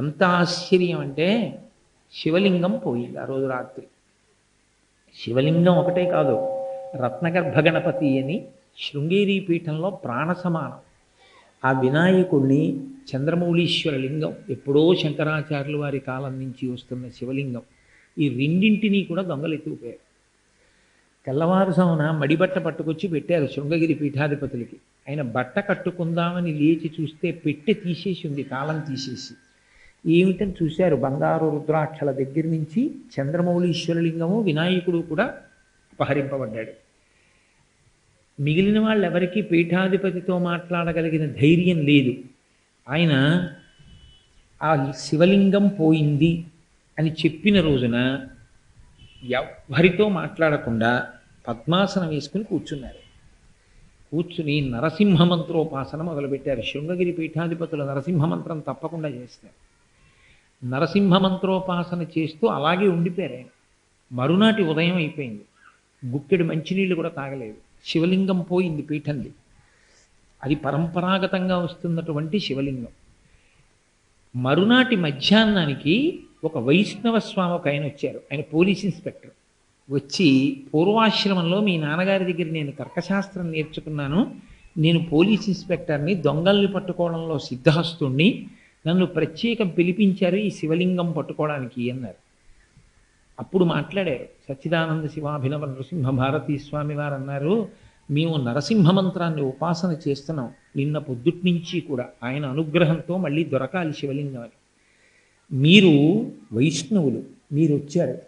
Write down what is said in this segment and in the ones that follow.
ఎంత ఆశ్చర్యం అంటే శివలింగం పోయింది ఆ రోజు రాత్రి. శివలింగం ఒకటే కాదు రత్నగర్భ గణపతి అని శృంగేరి పీఠంలో ప్రాణ సమానం ఆ వినాయకుడిని చంద్రమౌళీశ్వర లింగం ఎప్పుడో శంకరాచార్యుల వారి కాలం నుంచి వస్తున్న శివలింగం ఈ రెండింటినీ కూడా దొంగలు ఎత్తుకుపోయారు తెల్లవారుసామున మడిబట్ట పట్టుకొచ్చి పెట్టారు శృంగగిరి పీఠాధిపతులకి. ఆయన బట్ట కట్టుకుందామని లేచి చూస్తే పెట్టె తీసేసి ఉంది తాళం తీసేసి. ఏమిటని చూశారు బంగారు రుద్రాక్షల దగ్గర నుంచి చంద్రమౌళీశ్వరలింగము వినాయకుడు కూడా అపహరింపబడ్డాడు. మిగిలిన వాళ్ళు ఎవరికీ పీఠాధిపతితో మాట్లాడగలిగిన ధైర్యం లేదు. ఆయన ఆ శివలింగం పోయింది అని చెప్పిన రోజున ఎవరితో మాట్లాడకుండా పద్మాసనం వేసుకుని కూర్చున్నారు. కూర్చుని నరసింహ మంత్రోపాసన మొదలుపెట్టారు. శృంగగిరి పీఠాధిపతులు నరసింహ మంత్రం తప్పకుండా చేస్తారు. నరసింహ మంత్రోపాసన చేస్తూ అలాగే ఉండిపోయారు ఆయన. మరునాటి ఉదయం అయిపోయింది. గుక్కెడు మంచినీళ్ళు కూడా తాగలేదు. శివలింగం పోయింది పీఠంది. అది పరంపరాగతంగా వస్తున్నటువంటి శివలింగం. మరునాటి మధ్యాహ్నానికి ఒక వైష్ణవ స్వామి ఒక ఆయన వచ్చారు. ఆయన పోలీస్ ఇన్స్పెక్టర్. వచ్చి పూర్వాశ్రమంలో మీ నాన్నగారి దగ్గర నేను తర్కశాస్త్రం నేర్చుకున్నాను. నేను పోలీస్ ఇన్స్పెక్టర్ని దొంగల్ని పట్టుకోవడంలో సిద్ధహస్తుణ్ణి. నన్ను ప్రత్యేకం పిలిపించారు ఈ శివలింగం పట్టుకోవడానికి అన్నారు. అప్పుడు మాట్లాడారు. సచ్చిదానంద శివాభినవ నరసింహ భారతీ స్వామి వారు అన్నారు మేము నరసింహ మంత్రాన్ని ఉపాసన చేస్తున్నాం. నిన్న పొద్దుటి నుంచి కూడా ఆయన అనుగ్రహంతో మళ్ళీ దొరకాలి శివలింగం అని. మీరు వైష్ణవులు మీరు వచ్చారు.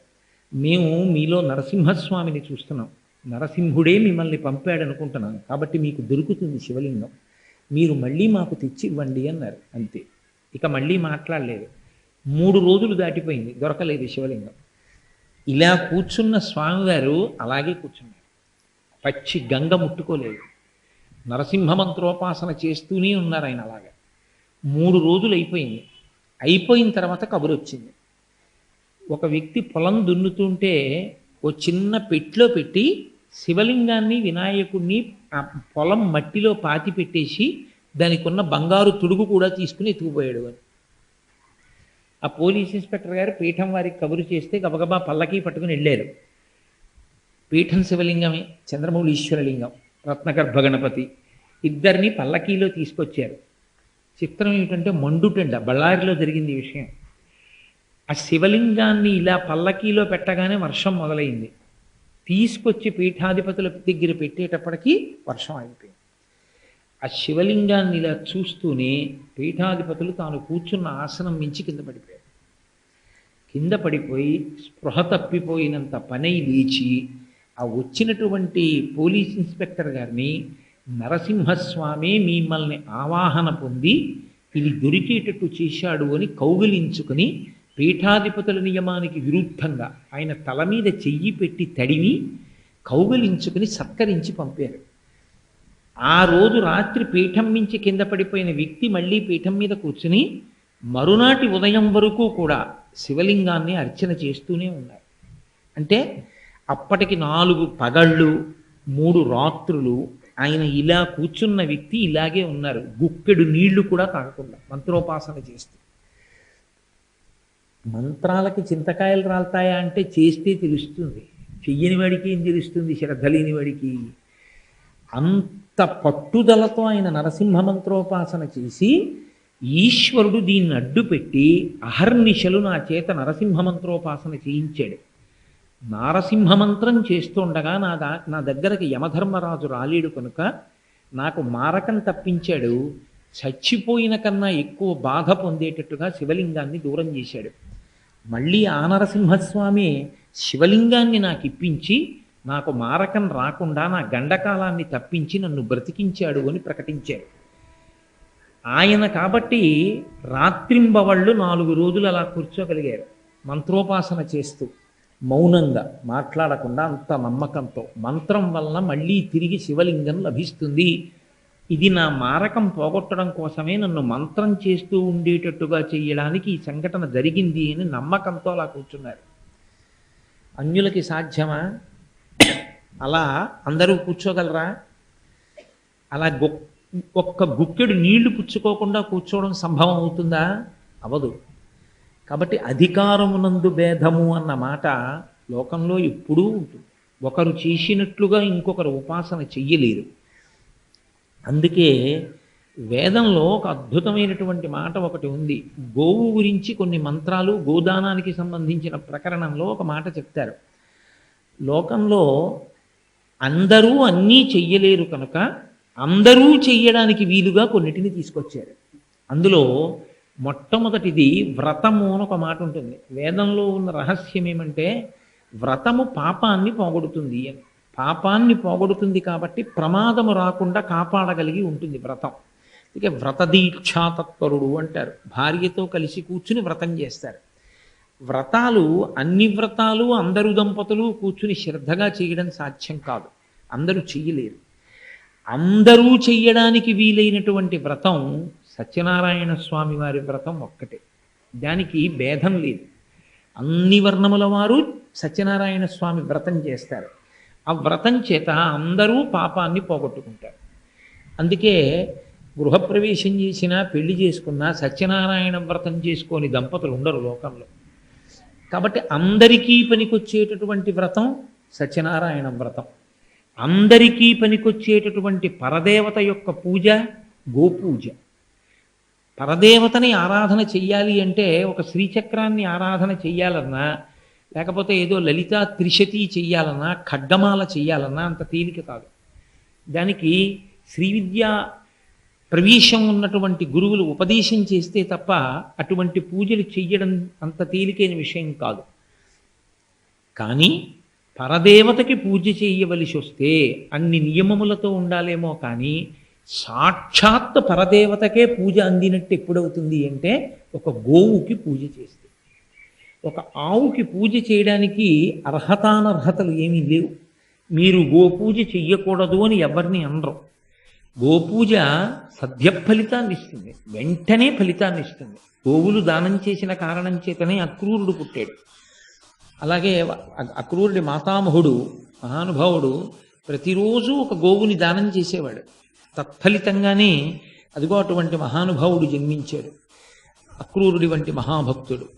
మేము మీలో నరసింహస్వామిని చూస్తున్నాం. నరసింహుడే మిమ్మల్ని పంపాడు అనుకుంటున్నాను కాబట్టి మీకు దొరుకుతుంది శివలింగం. మీరు మళ్ళీ మాకు తెచ్చి ఇవ్వండి అన్నారు. అంతే. ఇక మళ్ళీ మాట్లాడలేదు. మూడు రోజులు దాటిపోయింది. దొరకలేదు శివలింగం. ఇలా కూర్చున్న స్వామివారు అలాగే కూర్చున్నారు. పచ్చి గంగ ముట్టుకోలేదు. నరసింహ మంత్రోపాసన చేస్తూనే ఉన్నారు ఆయన అలాగా. మూడు రోజులు అయిపోయింది. అయిపోయిన తర్వాత కబురు వచ్చింది. ఒక వ్యక్తి పొలం దున్నుతుంటే ఓ చిన్న పెట్లో పెట్టి శివలింగాన్ని వినాయకుడిని ఆ పొలం మట్టిలో పాతి పెట్టేసి దానికి ఉన్న బంగారు తుడుగు కూడా తీసుకుని ఎత్తుకుపోయాడు అని ఆ పోలీస్ ఇన్స్పెక్టర్ గారు పీఠం వారికి కబురు చేస్తే గబగబా పల్లకి పట్టుకుని వెళ్ళారు. పీఠం శివలింగమే చంద్రమౌళీశ్వరలింగం రత్నగర్భ గణపతి ఇద్దరిని పల్లకీలో తీసుకొచ్చారు. చిత్రం ఏమిటంటే మండుటండ బళ్ళారిలో జరిగింది ఈ విషయం. ఆ శివలింగాన్ని ఇలా పల్లకీలో పెట్టగానే వర్షం మొదలైంది. తీసుకొచ్చి పీఠాధిపతుల దగ్గర పెట్టేటప్పటికీ వర్షం ఆగిపోయింది. ఆ శివలింగాన్ని ఇలా చూస్తూనే పీఠాధిపతులు తాను కూర్చున్న ఆసనం మించి కింద పడిపోయారు. కింద పడిపోయి స్పృహ తప్పిపోయినంత పనై లేచి ఆ వచ్చినటువంటి పోలీస్ ఇన్స్పెక్టర్ గారిని నరసింహస్వామి మిమ్మల్ని ఆవాహన పొంది ఇది దొరికేటట్టు చేశాడు అని కౌగిలించుకుని పీఠాధిపతుల నియమానికి విరుద్ధంగా ఆయన తల మీద చెయ్యి పెట్టి తడివి కౌగిలించుకుని సత్కరించి పంపారు. ఆ రోజు రాత్రి పీఠం మించి కింద పడిపోయిన వ్యక్తి మళ్ళీ పీఠం మీద కూర్చుని మరునాటి ఉదయం వరకు కూడా శివలింగాన్ని అర్చన చేస్తూనే ఉన్నారు అంటే అప్పటికి నాలుగు పగళ్ళు మూడు రాత్రులు ఆయన ఇలా కూర్చున్న వ్యక్తి ఇలాగే ఉన్నారు. గుక్కెడు నీళ్ళు కూడా తాగకుండా మంత్రోపాసన చేస్తూ. మంత్రాలకి చింతకాయలు రాలుతాయా అంటే చేస్తే తెలుస్తుంది. చెయ్యని వాడికి ఏం తెలుస్తుంది? శ్రద్ధ లేని వాడికి. అంత పట్టుదలతో ఆయన నరసింహ మంత్రోపాసన చేసి ఈశ్వరుడు దీన్ని అడ్డుపెట్టి అహర్నిశలు నా చేత నరసింహ మంత్రోపాసన చేయించాడు. నారసింహ మంత్రం చేస్తుండగా నా దా నా దగ్గరకు యమధర్మరాజు రాలేడు కనుక నాకు మారకం తప్పించాడు. చచ్చిపోయిన కన్నా ఎక్కువ బాధ పొందేటట్టుగా శివలింగాన్ని దూరం చేశాడు. మళ్ళీ ఆ నరసింహస్వామి శివలింగాన్ని నాకు ఇప్పించి నాకు మారకం రాకుండా నా గండకాలాన్ని తప్పించి నన్ను బ్రతికించాడు అని ప్రకటించారు ఆయన కాబట్టి రాత్రింబవళ్ళు నాలుగు రోజులు అలా కూర్చోగలిగారు. మంత్రోపాసన చేస్తూ మౌనంగా మాట్లాడకుండా అంత నమ్మకంతో మంత్రం వలన మళ్ళీ తిరిగి శివలింగం లభిస్తుంది. ఇది నా మారకం పోగొట్టడం కోసమే నన్ను మంత్రం చేస్తూ ఉండేటట్టుగా చేయడానికి ఈ సంఘటన జరిగింది అని నమ్మకంతో అలా కూర్చున్నారు. అన్యులకి సాధ్యమా? అలా అందరూ కూర్చోగలరా? అలా గొ ఒక్క గుక్కెడు నీళ్ళు పుచ్చుకోకుండా కూర్చోవడం సంభవం అవుతుందా? అవదు. కాబట్టి అధికారమునందు భేదము అన్న మాట లోకంలో ఎప్పుడూ ఉంటుంది. ఒకరు చేసినట్లుగా ఇంకొకరు ఉపాసన చెయ్యలేరు. అందుకే వేదంలో ఒక అద్భుతమైనటువంటి మాట ఒకటి ఉంది. గోవు గురించి కొన్ని మంత్రాలు గోదానానికి సంబంధించిన ప్రకరణంలో ఒక మాట చెప్తారు. లోకంలో అందరూ అన్నీ చెయ్యలేరు కనుక అందరూ చెయ్యడానికి వీలుగా కొన్నిటిని తీసుకొచ్చారు. అందులో మొట్టమొదటిది వ్రతము అని ఒక మాట ఉంటుంది. వేదంలో ఉన్న రహస్యం ఏమంటే వ్రతము పాపాన్ని పోగొడుతుంది అని. పాపాన్ని పోగొడుతుంది కాబట్టి ప్రమాదము రాకుండా కాపాడగలిగి ఉంటుంది వ్రతం. ఇక వ్రతదీక్షాతత్పరుడు అంటారు. భార్యతో కలిసి కూర్చుని వ్రతం చేస్తారు. వ్రతాలు అన్ని వ్రతాలు అందరు దంపతులు కూర్చుని శ్రద్ధగా చేయడం సాధ్యం కాదు. అందరూ చెయ్యలేరు. అందరూ చెయ్యడానికి వీలైనటువంటి వ్రతం సత్యనారాయణ స్వామి వారి వ్రతం ఒక్కటే. దానికి భేదం లేదు. అన్ని వర్ణముల వారు సత్యనారాయణ స్వామి వ్రతం చేస్తారు. ఆ వ్రతం చేత అందరూ పాపాన్ని పోగొట్టుకుంటారు. అందుకే గృహప్రవేశం చేసినా పెళ్ళి చేసుకున్నా సత్యనారాయణ వ్రతం చేసుకొని దంపతులు ఉండరు లోకంలో. కాబట్టి అందరికీ పనికొచ్చేటటువంటి వ్రతం సత్యనారాయణ వ్రతం. అందరికీ పనికొచ్చేటటువంటి పరదేవత యొక్క పూజ గోపూజ. పరదేవతని ఆరాధన చెయ్యాలి అంటే ఒక శ్రీచక్రాన్ని ఆరాధన చెయ్యాలన్నా లేకపోతే ఏదో లలిత త్రిశతి చెయ్యాలన్నా ఖడ్గమాల చెయ్యాలన్నా అంత తేలిక కాదు. దానికి శ్రీ విద్య ప్రవేశం ఉన్నటువంటి గురువులు ఉపదేశం చేస్తే తప్ప అటువంటి పూజలు చెయ్యడం అంత తేలికైన విషయం కాదు. కానీ పరదేవతకి పూజ చేయవలసి వస్తే అన్ని నియమములతో ఉండాలేమో కానీ సాక్షాత్ పరదేవతకే పూజ అందినట్టు ఎప్పుడవుతుంది అంటే ఒక గోవుకి పూజ చేస్తే. ఒక ఆవుకి పూజ చేయడానికి అర్హతానర్హతలు ఏమీ లేవు. మీరు గోపూజ చెయ్యకూడదు అని ఎవరిని అనరు. గోపూజ సద్య ఫలితాన్ని ఇస్తుంది వెంటనే ఫలితాన్ని ఇస్తుంది గోవులు దానం చేసిన కారణం చేతనే అక్రూరుడు పుట్టాడు. అలాగే అక్రూరుడి మాతామహుడు మహానుభావుడు ప్రతిరోజు ఒక గోవుని దానం చేసేవాడు. తత్ఫలితంగానే అదిగో అటువంటి మహానుభావుడు జన్మించాడు. అక్రూరుడి వంటి మహాభక్తుడు.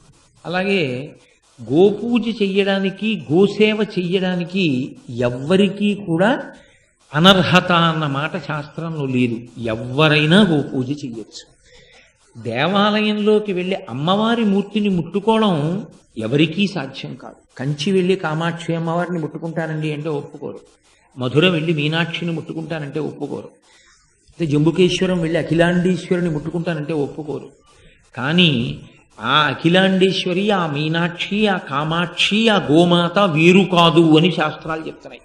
అలాగే గోపూజ చెయ్యడానికి గోసేవ చెయ్యడానికి ఎవ్వరికీ కూడా అనర్హత అన్న మాట శాస్త్రంలో లేదు. ఎవ్వరైనా గోపూజ చెయ్యొచ్చు. దేవాలయంలోకి వెళ్ళి అమ్మవారి మూర్తిని ముట్టుకోవడం ఎవరికీ సాధ్యం కాదు. కంచి వెళ్ళి కామాక్షి అమ్మవారిని ముట్టుకుంటానండి అంటే ఒప్పుకోరు. మధుర వెళ్ళి మీనాక్షిని ముట్టుకుంటానంటే ఒప్పుకోరు. అయితే జంబుకేశ్వరం వెళ్ళి అఖిలాండేశ్వరిని ముట్టుకుంటానంటే ఒప్పుకోరు. కానీ ఆ అఖిలాండేశ్వరి ఆ మీనాక్షి ఆ కామాక్షి ఆ గోమాత వీరు కాదు అని శాస్త్రాలు చెప్తున్నాయి.